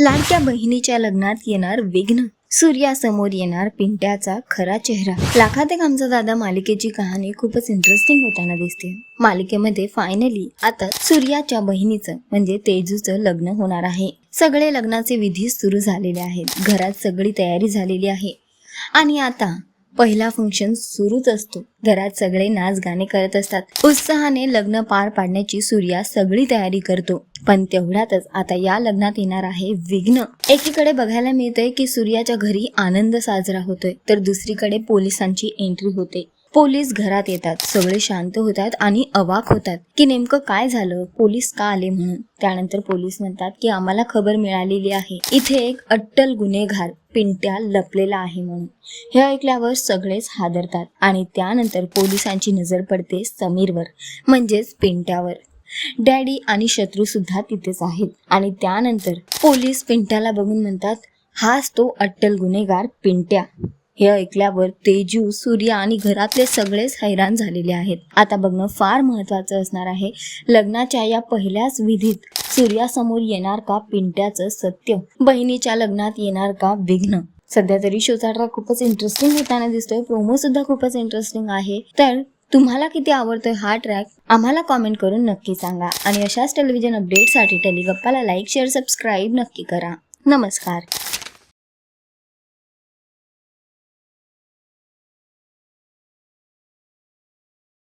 लाडक्या बहिणीच्या लग्नात येणार विघ्न. सूर्यासमोर येणार पिंट्याचा खरा चेहरा. लाखात एक आमचा दादा मालिकेची कहाणी खूपच इंटरेस्टिंग होताना दिसते. मालिकेमध्ये फायनली आता सूर्याच्या बहिणीचं म्हणजे तेजूचं लग्न होणार आहे. सगळे लग्नाचे विधी सुरू झालेले आहेत. घरात सगळी तयारी झालेली आहे. आणि आता पहिला फंक्शन सुरूच असतो. घरात सगळे नाच गाणे करत असतात. उत्साहाने लग्न पार पाडण्याची सूर्या सगळी तयारी करतो. पण तेवढ्यातच आता या लग्नात येणार आहे विघ्न. एकीकडे बघायला मिळतंय की सूर्याच्या घरी आनंद साजरा होतोय. तर दुसरीकडे पोलिसांची एंट्री होते. पोलीस घरात येतात. सगळे शांत होतात आणि अवाक होतात. की नेमकं काय झालं? पोलीस का आले म्हणून? त्यानंतर पोलीस म्हणतात की आम्हाला खबर मिळालेली आहे. इथे एक अट्टल गुन्हेगार पिंट्या लपलेला आहे म्हणून. हे ऐकल्यावर सगळेच हादरतात आणि त्यानंतर पोलिसांची नजर पडते समीरवर म्हणजेच पिंट्यावर. डॅडी आणि शत्रू सुद्धा तिथेच आहेत. आणि त्यानंतर पोलीस पिंट्याला बघून म्हणतात हाच तो अट्टल गुन्हेगार पिंट्या. हे ऐकल्यावर तेजू सूर्य आणि घरातले सगळेच हैराण झालेले आहेत. आता बघणं फार महत्वाचं असणार आहे. लग्नाच्या या पहिल्याच विधीत सूर्यासमोर येणार का पिंट्याचं सत्य? बहिणीच्या लग्नात येणार का विघ्न? सध्या तरी शोचा ट्रॅक खूपच इंटरेस्टिंग होताना दिसतोय. प्रोमो सुद्धा खूपच इंटरेस्टिंग आहे. तर तुम्हाला किती आवडतोय हा ट्रॅक आम्हाला कॉमेंट करून नक्की सांगा. आणि अशाच टेलिव्हिजन अपडेटसाठी टेलिगप्पाला लाईक शेअर सबस्क्राईब नक्की करा. नमस्कार.